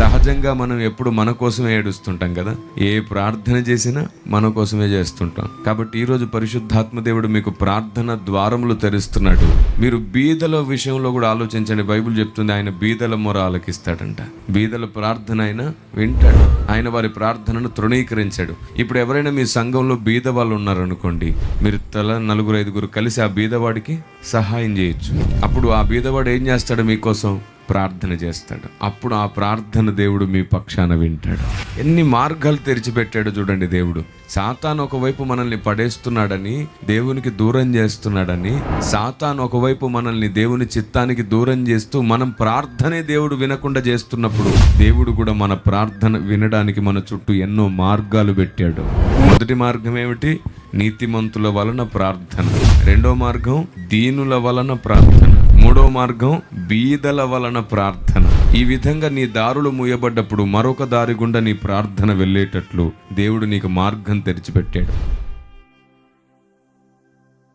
సహజంగా మనం ఎప్పుడు మన కోసమే ఏడుస్తుంటాం కదా? ఏ ప్రార్థన చేసినా మన కోసమే చేస్తుంటాం. కాబట్టి ఈరోజు పరిశుద్ధాత్మ దేవుడు మీకు ప్రార్థన ద్వారములు తెరుస్తున్నాడు. మీరు బీదల విషయంలో కూడా ఆలోచించండి. బైబిల్ చెప్తుంది ఆయన బీదల మొర ఆలకిస్తాడంట బీదల ప్రార్థన ఆయన వింటాడు. ఆయన వారి ప్రార్థనను తృణీకరించాడు. ఇప్పుడు ఎవరైనా మీ సంఘంలో బీద వాళ్ళు ఉన్నారనుకోండి మీరు తల నలుగురు ఐదుగురు కలిసి ఆ బీదవాడికి సహాయం చేయొచ్చు. అప్పుడు ఆ బీదవాడు ఏం చేస్తాడు మీకోసం? ప్రార్థన చేస్తాడు. అప్పుడు ఆ ప్రార్థన దేవుడు మీ పక్షాన వింటాడు. ఎన్ని మార్గాలు తెరిచిపెట్టాడు చూడండి దేవుడు. సాతాను ఒకవైపు మనల్ని పడేస్తున్నాడని దేవునికి దూరం చేస్తున్నాడని సాతాను ఒకవైపు మనల్ని దేవుని చిత్తానికి దూరం చేస్తూ మనం ప్రార్థనే దేవుడు వినకుండా చేస్తున్నప్పుడు దేవుడు కూడా మన ప్రార్థన వినడానికి మన చుట్టూ ఎన్నో మార్గాలు పెట్టాడు. మొదటి మార్గం ఏమిటి? నీతిమంతుల వలన ప్రార్థన. రెండో మార్గం దీనుల వలన ప్రార్థన. మూడో మార్గం బీదల వలన ప్రార్థన. ఈ విధంగా నీ దారులు మూయబడ్డప్పుడు మరొక దారి గుండా నీ ప్రార్థన వెళ్ళేటట్లు దేవుడు నీకు మార్గం తెరిచిపెట్టాడు.